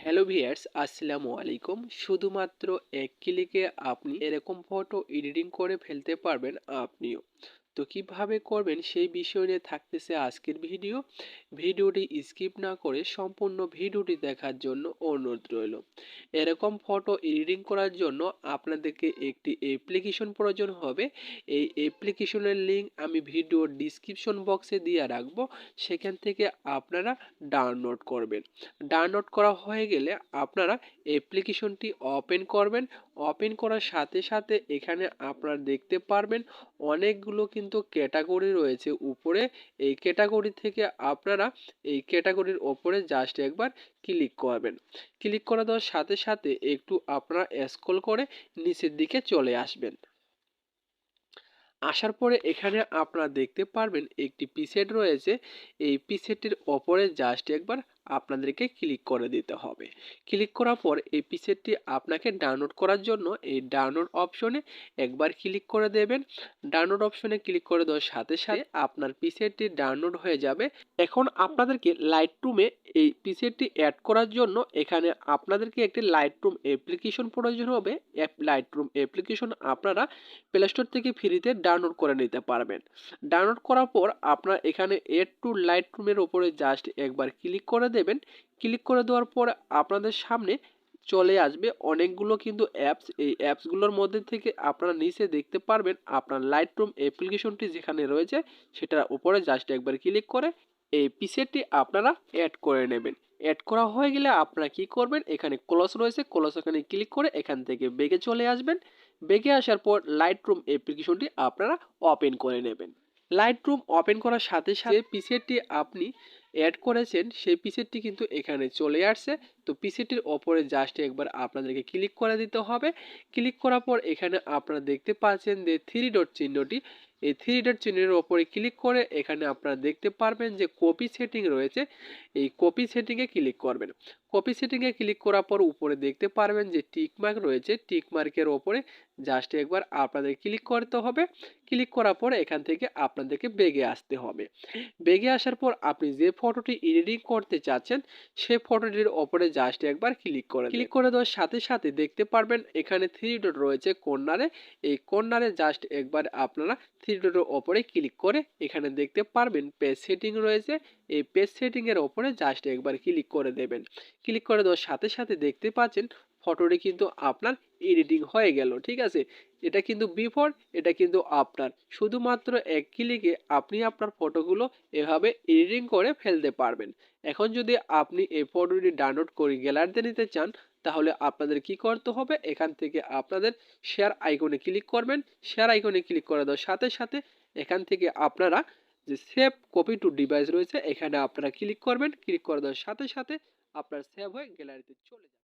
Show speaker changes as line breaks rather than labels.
Hello viewers, আসসালামু আলাইকুম। শুধুমাত্র এক ক্লিকে আপনি এরকম ফটো এডিটিং করে ফেলতে পারবেন আপনিও। তো কীভাবে করবেন সেই বিষয় নিয়ে থাকতেছে আজকের ভিডিও। ভিডিওটি স্কিপ না করে সম্পূর্ণ ভিডিওটি দেখার জন্য অনুরোধ রইল। এরকম ফটো এডিটিং করার জন্য আপনাদেরকে একটি অ্যাপ্লিকেশন প্রয়োজন হবে। এই অ্যাপ্লিকেশনের লিঙ্ক আমি ভিডিওর ডিসক্রিপশন বক্সে দিয়ে রাখব। সেখান থেকে আপনারা ডাউনলোড করবেন। ডাউনলোড করা হয়ে গেলে আপনারা অ্যাপ্লিকেশনটি ওপেন করবেন। ওপেন করার সাথে সাথে এখানে আপনারা দেখতে পারবেন অনেকগুলো কিন্তু ক্যাটাগরি রয়েছে উপরে। এই ক্যাটাগরি থেকে আপনারা এই ক্যাটাগরির ওপরে জাস্ট একবার ক্লিক করবেন। ক্লিক করে দেওয়ার সাথে সাথে একটু আপনারা স্ক্রল করে নিচের দিকে চলে আসবেন। আসার পরে এখানে আপনারা দেখতে পারবেন একটি পিসেট রয়েছে। এই পিসেটের ওপরে জাস্ট একবার আপনাদেরকে ক্লিক করে দিতে হবে। ক্লিক করার পর এই পিসেটটি আপনাকে ডাউনলোড করার জন্য এই ডাউনলোড অপশনে একবার ক্লিক করে দেবেন। ডাউনলোড অপশনে ক্লিক করে দেওয়ার সাথে সাথে আপনার পিসেটটি ডাউনলোড হয়ে যাবে। এখন আপনাদেরকে লাইট রুমে এই পিসেটটি অ্যাড করার জন্য এখানে আপনাদেরকে একটি লাইট রুম অ্যাপ্লিকেশন প্রয়োজন হবে। লাইট রুম অ্যাপ্লিকেশন আপনারা প্লে স্টোর থেকে ফ্রিতে ডাউনলোড করে নিতে পারবেন। ডাউনলোড করার পর আপনারা এখানে এড টু লাইট রুমের ওপরে জাস্ট একবার ক্লিক করে দেবেন। ক্লিক করে দেওয়ার পর আপনাদের সামনে চলে আসবে অনেকগুলো কিন্তু অ্যাপস। এই অ্যাপসগুলোর মধ্যে থেকে আপনারা নিচে দেখতে পারবেন আপনার লাইট রুম অ্যাপ্লিকেশনটি যেখানে রয়েছে, সেটার উপরে জাস্ট একবার ক্লিক করে এই পিসেটটি আপনারা অ্যাড করে নেবেন। অ্যাড করা হয়ে গেলে আপনারা কি করবেন? এখানে ক্লস রয়েছে ক্লস এখানে ক্লিক করে এখান থেকে বেগে চলে আসবেন। বেগে আসার পর লাইট রুম অ্যাপ্লিকেশনটি আপনারা ওপেন করে নেবেন। লাইট রুম ওপেন করার সাথে সাথে পিসেটটি আপনি অ্যাড করেছেন, সেই পিসেটটি কিন্তু এখানে চলে আসছে। তো পিসেটির ওপরে জাস্ট একবার আপনাদেরকে ক্লিক করে দিতে হবে। ক্লিক করার পর এখানে আপনারা দেখতে পাচ্ছেন যে থ্রি ডট চিহ্নটি, এই থ্রি ডট চিহ্নের ওপরে ক্লিক করে এখানে আপনারা দেখতে পারবেন যে কপি সেটিং রয়েছে। এই কপি সেটিংয়ে ক্লিক করবেন। কপি সেটিংয়ে ক্লিক করার পর উপরে দেখতে পারবেন যে টিকমার্ক রয়েছে। টিকমার্কের ওপরে জাস্ট একবার আপনাদের ক্লিক করতে হবে। ক্লিক করার পর এখান থেকে আপনাদেরকে বেগে আসতে হবে। বেগে আসার পর আপনি যে ফটোটি এডিটিং করতে চাচ্ছেন সেই ফটোটির ওপরে জাস্ট একবার ক্লিক করে ক্লিক করে দেওয়ার সাথে সাথে দেখতে পারবেন এখানে থ্রি ডট রয়েছে কর্নারে। এই কর্নারে জাস্ট একবার আপনারা থ্রি ডটের ওপরে ক্লিক করে এখানে দেখতে পারবেন পেজ সেটিং রয়েছে। এই পেজ সেটিংয়ের ওপরে জাস্ট একবার ক্লিক করে দেবেন। ক্লিক করে দেওয়ার সাথে সাথে দেখতে পাচ্ছেন ফটোটি কিন্তু আপনার এডিটিং হয়ে গেল, ঠিক আছে? এটা কিন্তু বিফোর এটা কিন্তু আপনার শুধুমাত্র এক ক্লিকে আপনি আপনার ফটোগুলো এভাবে এডিটিং করে ফেলতে পারবেন। এখন যদি আপনি এই ফটোটি ডাউনলোড করে গ্যালারিতে নিতে চান, তাহলে আপনাদের কি করতে হবে? এখান থেকে আপনাদের শেয়ার আইকনে ক্লিক করবেন। শেয়ার আইকনে ক্লিক করে দেওয়ার সাথে সাথে এখান থেকে আপনারা যে সেভ কপি টু ডিভাইস রয়েছে, এখানে আপনারা ক্লিক করবেন। ক্লিক করে দেওয়ার সাথে সাথে আপনার সেভ হয়ে গ্যালারিতে চলে যাবে।